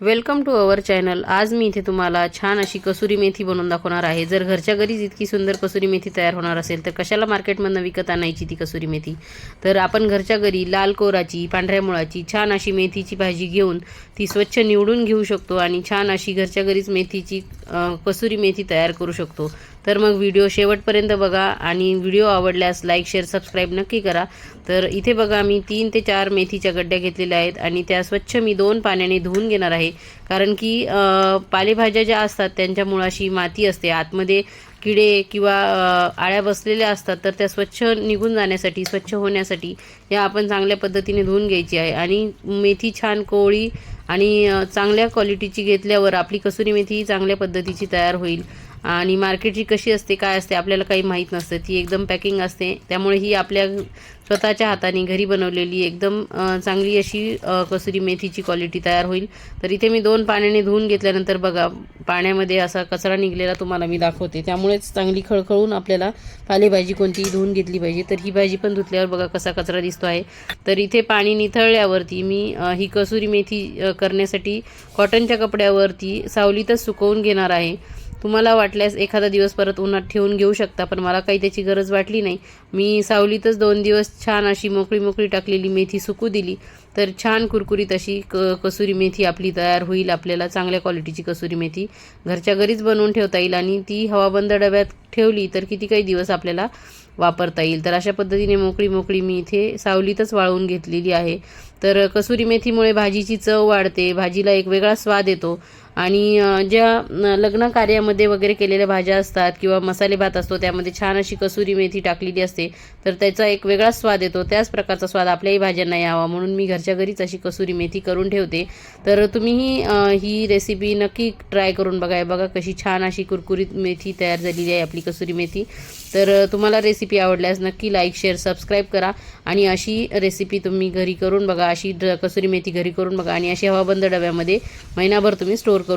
Welcome to our channel आज मी इथे तुम्हाला छान अशी कसुरी मेथी बनवून दाखवणार आहे. जर घरच्या घरीच इतकी सुंदर कसुरी मेथी तयार होणार असेल तर कशाला मार्केटमधनं विकत आणायची ती कसुरी मेथी? तर आपण घरच्या घरी लाल कोराची पांढऱ्या मुळाची छान अशी मेथीची भाजी घेऊन ती स्वच्छ निवडून घेऊ शकतो आणि छान अशी घरच्या घरीच मेथीची कसुरी मेथी तयार करू शकतो. तर मग व्हिडिओ शेवटपर्यंत बघा आणि व्हिडिओ आवडल्यास लाईक शेअर सबस्क्राईब नक्की करा. तर इथे बघा मी तीन ते चार मेथीच्या गड्ड्या घेतलेल्या आहेत आणि त्या स्वच्छ मी दोन पाण्याने धुवून घेणार आहे. कारण की पालेभाज्या ज्या असतात त्यांच्या मुळाशी माती असते. आतमध्ये किडे किंवा आळ्या बसलेल्या असतात तर त्या स्वच्छ निघून जाण्यासाठी स्वच्छ होण्यासाठी या आपण चांगल्या पद्धतीने धुवून घ्यायची आहे. आणि मेथी छान कोवळी आणि चांगल्या क्वालिटीची घेतल्यावर आपली कसुरी मेथी चांगल्या पद्धतीची तयार होईल. आणि मार्केटची कशी असते काय असते आपल्याला काही माहीत नसतं. ती एकदम पॅकिंग असते. त्यामुळे ही आपल्या स्वतःच्या हाताने घरी बनवलेली एकदम चांगली अशी कसुरी मेथीची क्वालिटी तयार होईल. तर इथे मी दोन पाण्याने धुवून घेतल्यानंतर बघा पाण्यामध्ये असा कचरा निघलेला तुम्हाला मी दाखवते. त्यामुळेच चांगली खळखळून आपल्याला पालेभाजी कोणतीही धुवून घेतली पाहिजे. तर ही भाजी पण धुतल्यावर बघा कसा कचरा दिसतो आहे. तर इथे पाणी निथळल्यावरती मी ही कसुरी मेथी करण्यासाठी कॉटनच्या कपड्यावरती सावलीतच सुकवून घेणार आहे. तुम्हाला वाटल्यास एखादा दिवस परत उन्हात ठेवून घेऊ शकता पण मला काही त्याची गरज वाटली नाही. मी सावलीतच दोन दिवस छान अशी मोकळी मोकळी टाकलेली मेथी सुकू दिली. तर छान कुरकुरीत अशी क कसुरी मेथी आपली तयार होईल आपल्याला चांगल्या क्वालिटीची कसुरी मेथी. घरच्या घरीच बनवून ठेवता येईल आणि ती हवाबंद डब्यात ठेवली तर किती काही दिवस आपल्याला वापरता येईल. तर अशा पद्धतीने मोकळी मोकळी मी इथे सावलीतच वाळवून घेतलेली आहे. तर कसुरी मेथीमुळे भाजीची चव वाढते भाजीला एक वेगळा स्वाद येतो आणि ज्या लग्न कार्यामध्ये वगैरे केलेल्या भाज्या असतात किंवा मसाले भात असतो त्यामध्ये छान अशी कसुरी मेथी टाकलेली असते तर त्याचा एक वेगळाच स्वाद येतो. त्याच प्रकारचा स्वाद आपल्याही भाज्यांना यावा. म्हणून मी घरच्या घरीच अशी कसुरी मेथी करून ठेवते. तर तुम्हीही ही रेसिपी नक्की ट्राय करून बघा. बघा कशी छान अशी कुरकुरीत मेथी तयार झालेली आहे आपली. कसुरी मेथी. तर तुम्हाला रेसिपी आवडल्यास नक्की लाईक शेअर सबस्क्राईब करा. आणि अशी रेसिपी तुम्ही घरी करून बघा. अशी ड कसुरी मेथी घरी करून बघा. आणि अशी हवाबंद डब्यामध्ये महिनाभर तुम्ही स्टोअर करू